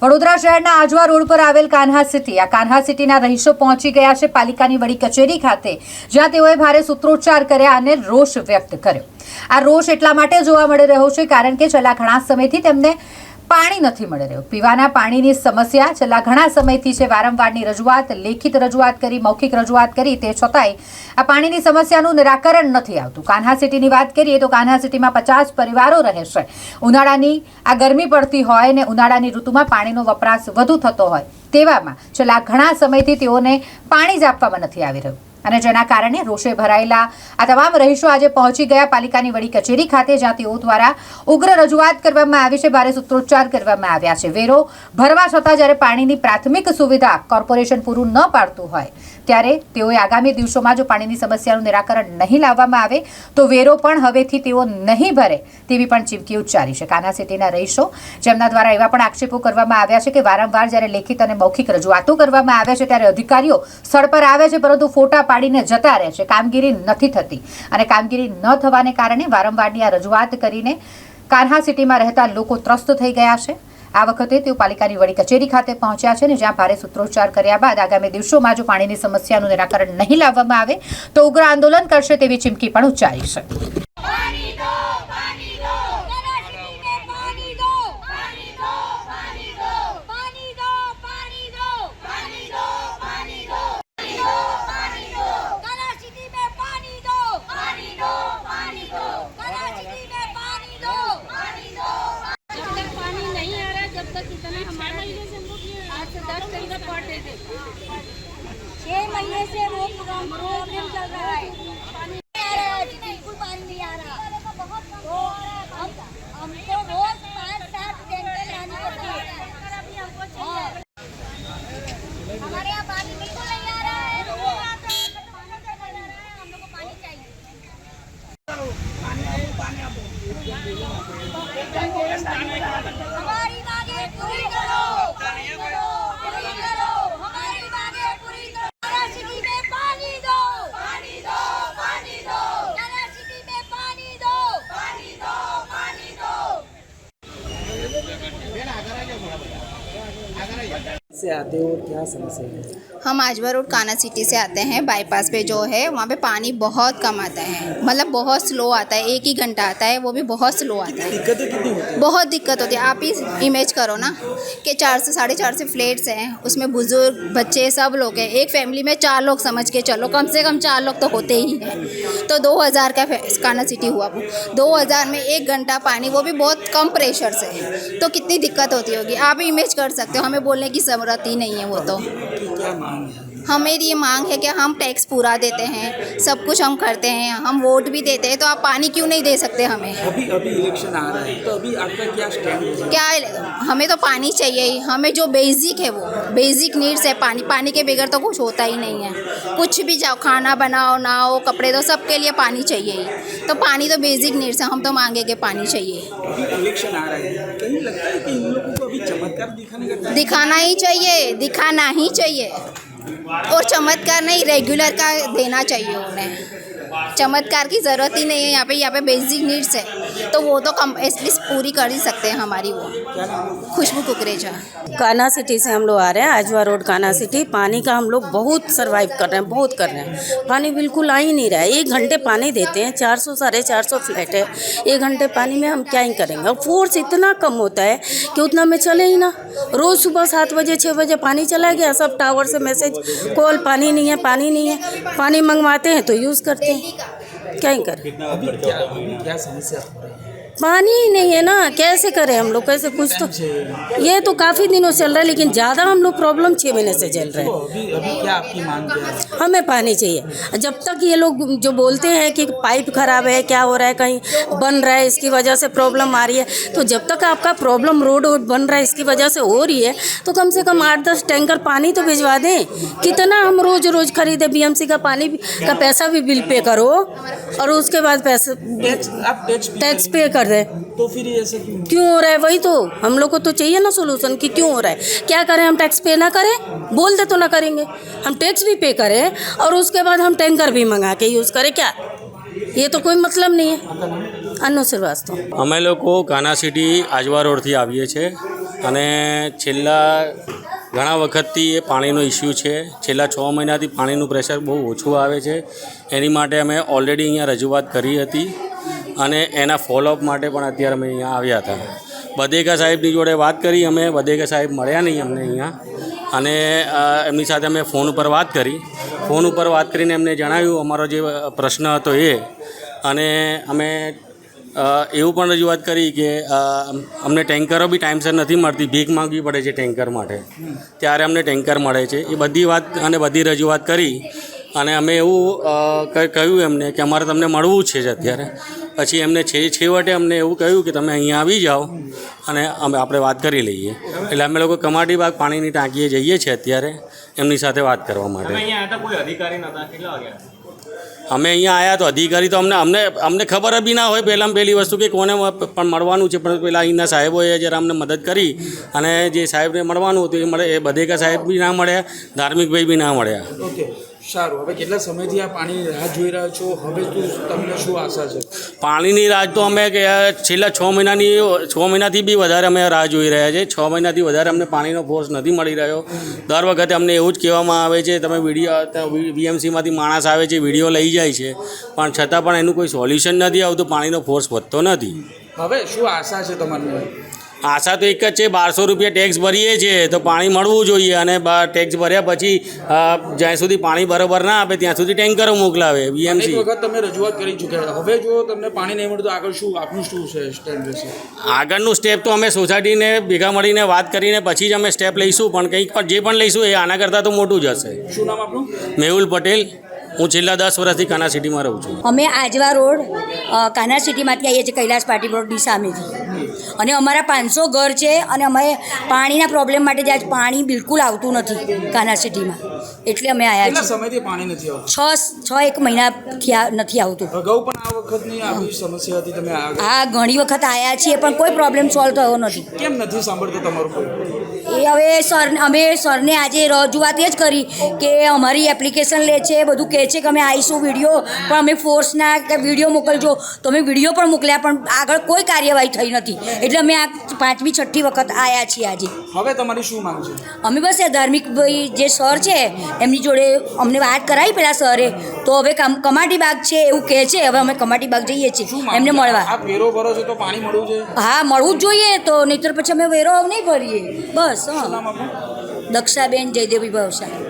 વડોદરા શહેરના આજવા રોડ પર આવેલ કાન્હા સિટી. આ કાન્હા સિટીના રહીશો પહોંચી ગયા છે પાલિકાની વડી કચેરી ખાતે, જ્યાં તેઓએ ભારે સૂત્રોચ્ચાર કર્યા અને રોષ વ્યક્ત કર્યો. આ રોષ એટલા માટે જોવા મળી રહ્યો છે કારણ કે છેલ્લા ઘણા સમયથી તેમને પાણી નથી મળી રહ્યું. પીવાના પાણીની સમસ્યા છેલ્લા ઘણા સમયથી છે. વારંવારની રજૂઆત, લેખિત રજૂઆત કરી, મૌખિક રજૂઆત કરી, તે છતાંય આ પાણીની સમસ્યાનું નિરાકરણ નથી આવતું. કાન્હા સિટીની વાત કરીએ તો કાન્હા સિટીમાં પચાસ પરિવારો રહે છે. ઉનાળાની આ ગરમી પડતી હોય ને ઉનાળાની ઋતુમાં પાણીનો વપરાશ વધુ થતો હોય તેવામાં છેલ્લા ઘણા સમયથી તેઓને પાણી જ આપવામાં નથી આવી રહ્યું. અને જેના કારણે રોષે ભરાયેલા આ તમામ રહીશો આજે પહોંચી ગયા. પાલિકાની વડી કચેરી ખાતે, જ્યાં તેઓ દ્વારા ઉગ્ર રજૂઆત કરવામાં આવી છે. ભારે સૂત્રોચ્ચાર કરવામાં આવ્યા છે. વેરો ભરવા છતાં જ્યારે પાણીની પ્રાથમિક સુવિધા કોર્પોરેશન પૂરું ન પાડતું હોય ત્યારે તેઓએ આગામી દિવસોમાં જો પાણીની સમસ્યાનું નિરાકરણ નહીં લાવવામાં આવે, તો વેરો પણ હવેથી તેઓ નહીં ભરે તેવી પણ ચીમકી ઉચ્ચારી છે. કાના સિટીના રહીશો જેમના દ્વારા એવા પણ આક્ષેપો કરવામાં આવ્યા છે કે વારંવાર જ્યારે લેખિત અને મૌખિક રજૂઆતો કરવામાં આવે છે, ત્યારે અધિકારીઓ સ્થળ પર આવે છે, પરંતુ ફોટા પાડીને જતા રહે છે. કામગીરી નથી થતી અને કામગીરી ન થવાને કારણે વારંવારની આ રજૂઆત કરીને કાન્હા સિટીમાં રહેતા લોકો ત્રસ્ત થઈ ગયા છે. આ વખતે તેઓ પાલિકાની વડી કચેરી ખાતે પહોંચ્યા છે અને જ્યાં ભારે સૂત્રોચ્ચાર કર્યા બાદ આગામી દિવસોમાં જો પાણીની સમસ્યાનું નિરાકરણ નહીં લાવવામાં આવે તો ઉગ્ર આંદોલન કરશે તેવી ચીમકી પણ ઉચ્ચારી છે. छह महीने से रोज प्रॉब्लम चल रहा है से आते हो क्या समस्या है? हम आजवा रोड काना सिटी से आते हैं बाईपास पे जो है वहाँ पे पानी बहुत कम आता है। मतलब बहुत स्लो आता है एक ही घंटा आता है वो भी बहुत स्लो आता है। दिक्कतें कितनी होती है? बहुत दिक्कत होती है। आप ही इमेज करो ना कि चार से साढ़े चार से फ्लैट्स हैं उसमें बुज़ुर्ग बच्चे सब लोग हैं। एक फैमिली में चार लोग समझ के चलो कम से कम चार लोग तो होते ही हैं। तो दो हज़ार का काना सिटी हुआ वो। दो हज़ार में एक घंटा पानी वो भी बहुत कम प्रेशर से। तो कितनी दिक्कत होती होगी? आप इमेज कर सकते हो हमें बोलने की ज़रूरत tí này nhà của tôi हमें ये मांग है कि हम टैक्स पूरा देते हैं सब कुछ हम करते हैं हम वोट भी देते हैं तो आप पानी क्यों नहीं दे सकते हमें? अभी अभी इलेक्शन आ रहा है तो अभी आपका क्या स्टैंड क्या हमें तो पानी चाहिए ही हमें जो बेसिक है वो बेसिक नीड्स है पानी पानी के बगैर तो कुछ होता ही नहीं है। कुछ भी जाओ खाना बनाओ नहाओ कपड़े दो सबके लिए पानी चाहिए ही। तो पानी तो बेसिक नीड्स है हम तो मांगेंगे पानी चाहिए। इलेक्शन आ रहा है कहीं लगता है कि इन लोगों को अभी चमत्कार दिखाने का दिखाना ही चाहिए दिखाना ही चाहिए। और चमत्कार नहीं रेगुलर का देना चाहिए उन्हें चमत्कार की ज़रूरत ही नहीं है यहाँ पे यहाँ पे बेसिक नीड्स है तो वो तो कम एटलीस्ट पूरी कर ही सकते हैं हमारी वो। खुशबू कुकरेजा। कान्हा सिटी से हम लोग आ रहे हैं, आजवा रोड कान्हा सिटी। पानी का हम लोग बहुत सर्वाइव कर रहे हैं, बहुत कर रहे हैं। पानी बिल्कुल आ ही नहीं रहा है। एक घंटे पानी देते हैं, चार सौ, साढ़े चार सौ फ्लैट है। एक घंटे पानी में हम क्या ही करेंगे? और फोर्स इतना कम होता है कि उतना में चले ही ना। रोज़ सुबह सात बजे छः बजे पानी चला गया, सब टावर से मैसेज कॉल पानी नहीं है, पानी नहीं है। पानी मंगवाते हैं तो यूज़ करते हैं। क्या ही करें अभी क्या अभी क्या समस्या हो रही है पानी ही नहीं है ना। कैसे करें हम लोग? कैसे कुछ तो ये तो काफ़ी दिनों से चल रहा है लेकिन ज़्यादा हम लोग प्रॉब्लम छः महीने से चल रहे तो हैं है? हमें पानी चाहिए। जब तक ये लोग जो बोलते हैं कि पाइप खराब है क्या हो रहा है कहीं बन रहा है इसकी वजह से प्रॉब्लम आ रही है तो जब तक आपका प्रॉब्लम रोड वोड बन रहा है इसकी वजह से हो रही है तो कम से कम आठ दस टैंकर पानी तो भिजवा दें। कितना हम रोज़ रोज़ खरीदे बीएमसी का पानी का पैसा भी बिल पे करो और उसके बाद पैसे टैक्स पे कर दें तो फिर ये ऐसे क्यों क्यों हो रहा है वही तो हम लोग को तो चाहिए ना सोल्यूशन कि क्यों हो रहा है क्या करें हम टैक्स पे ना करें बोल दे तो ना करेंगे हम टैक्स भी पे करें और उसके बाद हम टैंकर भी मंगा के यूज़ करें क्या ये तो कोई मतलब नहीं है અનુ શ્રીવાસ્તવ અમે લોકો કાના સિટી આજવા રોડથી આવીએ છીએ અને છેલ્લા ઘણા વખતથી એ પાણીનો ઇસ્યુ છે છેલ્લા છ મહિનાથી પાણીનું પ્રેશર બહુ ઓછું આવે છે એની માટે અમે ઓલરેડી અહીંયા રજૂઆત કરી હતી અને એના ફોલોઅપ માટે પણ અત્યારે અમે અહીંયા આવ્યા હતા. બધેકા સાહેબની જોડે વાત કરી, અમે બધેકા સાહેબ મળ્યા નહીં અમને અહીંયા. અને એમની સાથે અમે ફોન ઉપર વાત કરી. ફોન ઉપર વાત કરીને એમને જણાવ્યું, અમારો જે પ્રશ્ન હતો એ. અને અમે એવું પણ રજૂઆત કરી કે અમને ટેન્કરો બી ટાઈમસર નથી મળતી, ભીખ માંગવી પડે છે ટેન્કર માટે. ત્યારે અમને ટેન્કર મળે છે. એ બધી વાત અને બધી રજૂઆત કરી અને અમે એવું કહ્યું એમને કે અમારે તમને મળવું છે જ અત્યારે. પછી એમને છે છેવટે અમને એવું કહ્યું કે તમે અહીંયા આવી જાઓ અને અમે આપણે વાત કરી લઈએ. એટલે અમે લોકો કમાટી બાગ પાણીની ટાંકીએ જઈએ છીએ અત્યારે એમની સાથે વાત કરવા માટે. અમે અહીંયા આવ્યા તો અધિકારી તો અમને અમને અમને ખબર બી ના હોય પહેલાં પહેલી વસ્તુ કે કોને પણ મળવાનું છે પણ પેલા અહીંના સાહેબોએ જરા અમને મદદ કરી અને જે સાહેબને મળવાનું હતું એ મળે એ બધેકા સાહેબ બી ના મળ્યા ધાર્મિકભાઈ બી ના મળ્યા. ઓકે. સારું. હવે કેટલા સમયથી આ પાણીની રાહ જોઈ રહ્યા છો? હવે તું તમને શું આશા છે? પાણીની રાહ તો અમે છેલ્લા છ મહિનાની છ મહિનાથી બી વધારે અમે રાહ જોઈ રહ્યા છે છ મહિનાથી વધારે અમને પાણીનો ફોર્સ નથી મળી રહ્યો. દર વખતે અમને એવું જ કહેવામાં આવે છે તમે વીડિયો વીએમસીમાંથી માણસ આવે છે વીડિયો લઈ જાય છે. પણ છતાં પણ એનું કોઈ સોલ્યુશન નથી આવતું પાણીનો ફોર્સ વધતો નથી. હવે શું આશા છે તમારી? આશા તો એક જ છે બારસો રૂપિયા ટેક્સ ભરીએ છીએ તો પાણી મળવું જોઈએ અને ટેક્સ ભર્યા પછી જ્યાં સુધી પાણી બરોબર ના આપે ત્યાં સુધી ટેન્કરો મોકલાવે બીએમસી વીએમસી વખત તમે રજૂઆત કરી ચૂક્યા હવે જો તમને પાણી નહીં મળતું આગળ શું આપનું શું છે સ્ટેન્ડ આગળનું સ્ટેપ તો અમે સોસાયટીને ભેગા મળીને વાત કરીને પછી જ અમે સ્ટેપ લઈશું પણ કંઈક પણ જે પણ લઈશું એ આના કરતાં તો મોટું જ હશે. શું નામ આપણું? મેહુલ પટેલ. હું છેલ્લા દસ વર્ષથી કાના સિટીમાં રહું છું. અમે આજવા રોડ કાના સિટીમાંથી આવીએ છીએ કૈલાસ પાટી રોડની સામેથી. અને અમારા પાંચસો ઘર છે અને અમે પાણીના પ્રોબ્લેમ માટે જ આજ પાણી બિલકુલ આવતું નથી કાના સિટીમાં. એટલે અમે આવ્યા છીએ. સમયથી પાણી નથી આવતું? છ છ એક મહિના થયા નથી આવતું. અગાઉ પણ આ વખતની આવી સમસ્યા હતી તમે આ ઘણી વખત આવ્યા છીએ પણ કોઈ પ્રોબ્લેમ સોલ્વ થયો નથી. કેમ નથી સાંભળતો તમારું કોઈ? એ હવે સર અમે સરને આજે રજૂઆત એ જ કરી કે અમારી એપ્લિકેશન લે છે બધું કહે છે કે અમે આવીશું વીડિયો પણ અમે ફોર્સના વીડિયો મોકલજો. તો અમે વીડિયો પણ મોકલ્યા પણ આગળ કોઈ કાર્યવાહી થઈ નથી. એટલે અમે આ પાંચમી છઠ્ઠી વખત આવ્યા છીએ આજે. હવે તમારી શું માંગ છે? અમે બસ એ ધાર્મિક ભાઈ જે સર છે એમની જોડે અમને વાત કરાવી પેલા સરે તો હવે કમ- કમાટી બાગ છે એવું કહે છે હવે અમે કમાટી બાગ જઈએ છીએ એમને મળવા. આ વેરો ભરો છે તો પાણી મળવું જોઈએ? હા મળવું જ જોઈએ તો નહીતર પછી અમે વેરો નહીં ભરીએ. બસ દક્ષાબેન જયદેવી ભાવસા